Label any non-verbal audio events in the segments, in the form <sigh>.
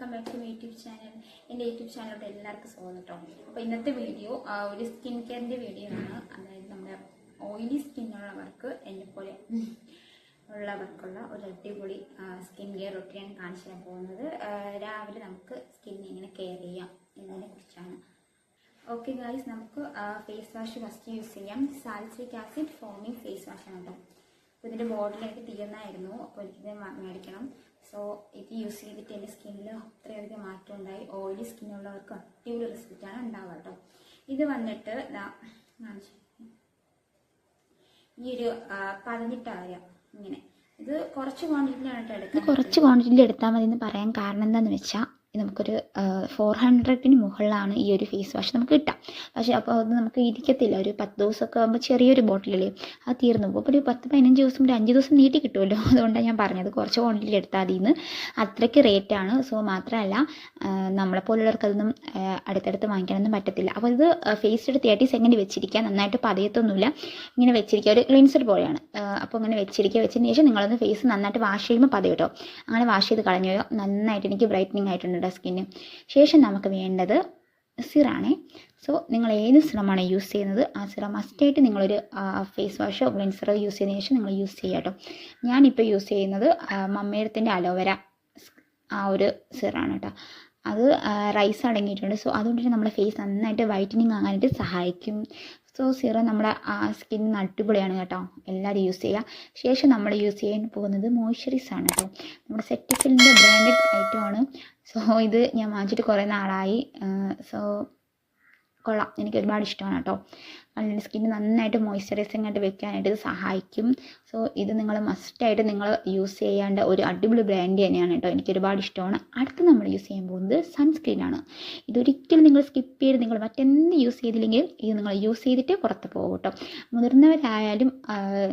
Channel എന്റെ YouTube ചാനലിലോട്ട് എല്ലാവർക്കും സ്വാഗതം കേട്ടോ അപ്പോൾ ഇന്നത്തെ വീഡിയോ ഒരു സ്കിൻ കെയറിന്റെ വീഡിയോ ആണ്. അതായത് നമ്മുടെ ഓയിലി സ്കിന്നുള്ളവർക്ക് എന്നെ പോലെ <laughs> ഉള്ളവർക്കുള്ള ഒരു അടിപൊളി സ്കിൻ കെയർ റൊട്ടീനാണ് കാണിച്ചു തരാൻ പോകുന്നത്. രാവിലെ നമുക്ക് സ്കിൻ എങ്ങനെ കെയർ ചെയ്യാം എന്നതിനെ കുറിച്ചാണ്. ഓക്കെ ഗായ്സ് നമുക്ക് ഫേസ് വാഷ് ഫസ്റ്റ് യൂസ് ചെയ്യാം. Salicylic acid foaming face wash ആണ് കേട്ടോ അപ്പോൾ ഇതിന്റെ ബോട്ടിലേക്ക് തീർന്നായിരുന്നു അപ്പോൾ എനിക്കിത് മേടിക്കണം. സോ ഇത് യൂസ് ചെയ്തിട്ട് എന്റെ സ്കിന്നിൽ അത്രയധികം മാറ്റം ഉണ്ടായി ഓയിലി സ്കിന്നുള്ളവർക്ക് അടിപൊളി റിസൾട്ടാണ് ഉണ്ടാവുക കേട്ടോ ഇത് വന്നിട്ട്. ഈ ഒരു ആ, പതിനെട്ട് ആയ ഇങ്ങനെ. ഇത് കുറച്ച് ക്വാണ്ടിറ്റിയിലാണ് കേട്ടോ എടുക്കുന്നത് കുറച്ച് ക്വാണ്ടിറ്റിയിൽ എടുത്താൽ മതി എന്ന് പറയാൻ കാരണം എന്താണെന്ന് വെച്ചാൽ നമുക്കൊരു ഫോർ ഹൺഡ്രഡിന് മുകളിലാണ് ഈ ഒരു ഫേസ് വാഷ് നമുക്ക് കിട്ടാം പക്ഷേ അപ്പോൾ അത് നമുക്ക് ഇരിക്കത്തില്ല. ഒരു പത്ത് ദിവസമൊക്കെ ആകുമ്പോൾ ചെറിയൊരു ബോട്ടിലല്ലേ അത് തീർന്നു പോകും. അപ്പോൾ ഒരു പത്ത് പതിനഞ്ച് ദിവസം ഒരു അഞ്ച് ദിവസം നീട്ടി കിട്ടുമല്ലോ. <laughs> അതുകൊണ്ടാണ് ഞാൻ പറഞ്ഞത്. കുറച്ച് ക്വാണ്ടിറ്റി എടുത്താൽ മതി എന്ന് അത്രയ്ക്ക് റേറ്റാണ് സോ മാത്രമല്ല നമ്മളെപ്പോലുള്ളവർക്ക് അതൊന്നും അടുത്തടുത്ത് വാങ്ങിക്കാനൊന്നും പറ്റത്തില്ല. അപ്പോൾ ഇത് ഫേസ് ഒരു തേർട്ടി സെക്കൻഡ് വെച്ചിരിക്കുക? നന്നായിട്ട് പതയത്തൊന്നുമില്ല. ഇങ്ങനെ വെച്ചിരിക്കുക. ഒരു ക്ലിൻസർ പോലെയാണ്. അപ്പോൾ അങ്ങനെ വെച്ചിരിക്കുക. വെച്ചതിന് ശേഷം നിങ്ങളൊന്ന് ഫേസ് നന്നായിട്ട് വാഷ് ചെയ്യുമ്പോൾ പത അങ്ങനെ വാഷ് ചെയ്ത് കളഞ്ഞോ നന്നായിട്ട് എനിക്ക് ബ്രൈറ്റനിങ് ആയിട്ടുണ്ട്. സ്കിന്ന് ശേഷം നമുക്ക് വേണ്ടത് സിറാണേ. സോ നിങ്ങൾ ഏത് സിറമാണ് യൂസ് ചെയ്യുന്നത്? ആ സിറം മസ്റ്റായിട്ട് നിങ്ങളൊരു ഫേസ് വാഷോ ഗ്ലിൻസറോ യൂസ് ചെയ്തതിന് ശേഷം നിങ്ങൾ യൂസ് ചെയ്യുക കേട്ടോ. ഞാനിപ്പോൾ യൂസ് ചെയ്യുന്നത് മമ്മേടത്തിന്റെ അലോവര ആ ഒരു സിറാണ് കേട്ടോ. അത് റൈസ് അടങ്ങിയിട്ടുണ്ട്. സോ അതുകൊണ്ട് തന്നെ നമ്മുടെ ഫേസ് നന്നായിട്ട് വൈറ്റനിങ് ആകാനായിട്ട് സഹായിക്കും. സോ സീറം നമ്മുടെ സ്കിന്നിന് അടിപൊളിയാണ് കേട്ടോ. എല്ലാവരും യൂസ് ചെയ്യുക ശേഷം നമ്മൾ യൂസ് ചെയ്യാൻ പോകുന്നത് മോയ്സ്ചറൈസ് ആണ് കേട്ടോ. നമ്മുടെ സെറ്റിഫിലിന്റെ ബ്രാൻഡഡ് ഐറ്റമാണ് സോ ഇത് ഞാൻ വാങ്ങിച്ചിട്ട് കുറേ നാളായി. സോ കൊള്ളാം. എനിക്ക് ഒരുപാട് ഇഷ്ടമാണ് കേട്ടോ. നല്ല സ്കിന്ന് നന്നായിട്ട് മോയ്സ്ചറൈസിങ് ആയിട്ട് വെക്കാനായിട്ട് ഇത് സഹായിക്കും. സോ ഇത് നിങ്ങൾ മസ്റ്റായിട്ട് നിങ്ങൾ യൂസ് ചെയ്യേണ്ട ഒരു അടിപൊളി ബ്രാൻഡ് തന്നെയാണ് കേട്ടോ. എനിക്ക് ഒരുപാട് ഇഷ്ടമാണ്. അടുത്ത് നമ്മൾ യൂസ് ചെയ്യാൻ പോകുന്നത് സൺസ്ക്രീൻ സൺസ്ക്രീനാണ് ഇതൊരിക്കലും നിങ്ങൾ സ്കിപ്പ് ചെയ്ത് നിങ്ങൾ മറ്റെന്ത് യൂസ് ചെയ്തില്ലെങ്കിലും ഇത് നിങ്ങൾ യൂസ് ചെയ്തിട്ട് പുറത്ത് പോകും കേട്ടോ. മുതിർന്നവരായാലും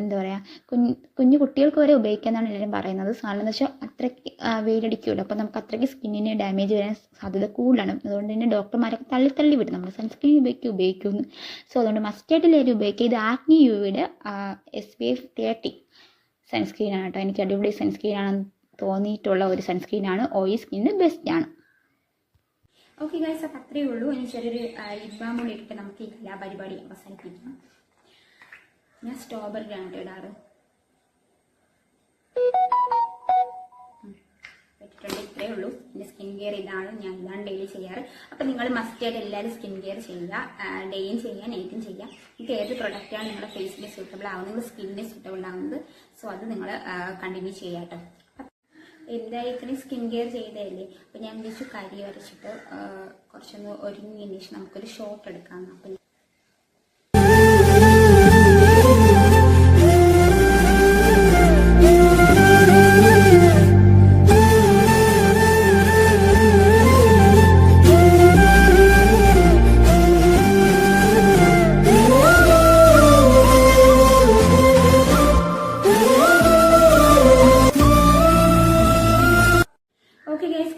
എന്താ പറയുക കുഞ്ഞു കുഞ്ഞു കുട്ടികൾക്ക് വരെ ഉപയോഗിക്കാമെന്നാണ് എല്ലാവരും പറയുന്നത്. കാരണം എന്ന് വെച്ചാൽ അത്രയ്ക്ക് വെയിലടിക്കുമല്ലോ അപ്പോൾ നമുക്ക് അത്രയ്ക്ക് സ്കിന്നിന് ഡാമേജ് വരാൻ സാധ്യത കൂടുതലാണ്. അതുകൊണ്ട് തന്നെ ഡോക്ടർമാരൊക്കെ തള്ളി തള്ളി വിടും. നമ്മൾ സൺസ്ക്രീൻ ഉപയോഗിക്കും ഉപയോഗിക്കുമെന്ന് സോ അതുകൊണ്ട് മസ്റ്റായിട്ട് എല്ലാവരും ഉപയോഗിക്കുക. ഇത് ആക്നി യുവിയുടെ എസ് പി എഫ് തേർട്ടി സൺസ്ക്രീനാണ് കേട്ടോ. എനിക്ക് അടിപൊളി സൺസ്ക്രീനാണെന്ന് തോന്നിയിട്ടുള്ള ഒരു സൺസ്ക്രീനാണ് ഓയിൽ സ്കിന്നിന് ബെസ്റ്റ് ആണ്. ഓക്കെ ഗൈസ് അപ്പം അത്രയേ ഉള്ളൂ. ഇനി ചെറിയൊരു ലിപ് ബാം കൂടി നമുക്ക് ഈ കലാപരിപാടി പരിപാടി അവസാനിപ്പിക്കാം. ഞാൻ സ്ട്രോബെറിയാണ് കേട്ടോ ഇടാറ്. സ്കിൻ കെയർ ഇതാണ് ഞാൻ ഇതാണ് ഡെയിലി ചെയ്യാറ്. അപ്പം നിങ്ങൾ മസ്റ്റ് ആയിട്ട് എല്ലാവരും സ്കിൻ കെയർ ചെയ്യുക ഡേയും ചെയ്യുക നൈറ്റും ചെയ്യുക. നിങ്ങൾക്ക് ഏത് പ്രൊഡക്റ്റാണ് നിങ്ങളുടെ ഫേസിന് സൂട്ടബിൾ ആവുന്നത്? നിങ്ങളുടെ സ്കിന്നിന് സൂട്ടബിൾ ആവുന്നത്? സോ അത് നിങ്ങൾ കണ്ടിന്യൂ ചെയ്യുക കേട്ടോ എന്തായാലും ഇത്രയും സ്കിൻ കെയർ ചെയ്തതല്ലേ? അപ്പം ഞാൻ വിളിച്ചു കരി വരച്ചിട്ട് കുറച്ചൊന്ന് ഒരുങ്ങിയതിന് ശേഷം നമുക്കൊരു ഷോട്ട് എടുക്കാം. അപ്പം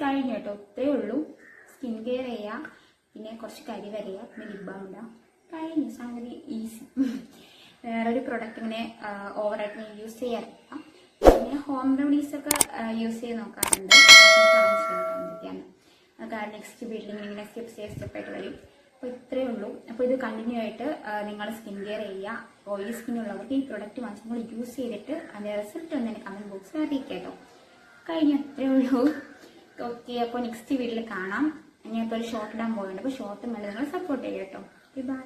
കഴിഞ്ഞു കേട്ടോ. ഇത്രയേ ഉള്ളൂ. സ്കിൻ കെയർ ചെയ്യുക പിന്നെ കുറച്ച് കരി വരയുക പിന്നെ ലിബാം ഇടാം. കഴിഞ്ഞു സംഗതി ഈസി വേറൊരു പ്രൊഡക്റ്റ് ഇങ്ങനെ ഓവറായിട്ട് യൂസ് ചെയ്യാറില്ല. പിന്നെ ഹോം റെമഡീസ് ഒക്കെ യൂസ് ചെയ്ത് നോക്കാറുണ്ട്. കാരണം നെക്സ്റ്റ് ബിൽഡിംഗ് ഇങ്ങനെ സ്റ്റെപ്പ് സ്റ്റെപ്പ് സ്റ്റെപ്പായിട്ട് വരും. അപ്പോൾ ഇത്രയേ ഉള്ളൂ. അപ്പോൾ ഇത് കണ്ടിന്യൂ ആയിട്ട് നിങ്ങൾ സ്കിൻ കെയർ ചെയ്യുക ഓയിലി സ്കിൻ ഉള്ളവർക്ക് ഈ പ്രൊഡക്റ്റ് വാങ്ങിച്ച് നിങ്ങൾ യൂസ് ചെയ്തിട്ട് അതിന്റെ റിസൾട്ട് ഒന്ന് കമന്റ് ബോക്സിൽ അറിയിക്കാം കേട്ടോ. കഴിഞ്ഞു. അത്രേ ഉള്ളൂ. ഓക്കെ അപ്പോൾ നെക്സ്റ്റ് വീഡിയോയിൽ കാണാം. ഇപ്പൊ ഒരു ഷോർട്ട് ഇടാൻ പോകുന്നുണ്ട് അപ്പോൾ ഷോർട്ട് വേണ്ടി നിങ്ങൾ സപ്പോർട്ട് ചെയ്യാം കേട്ടോ ബൈ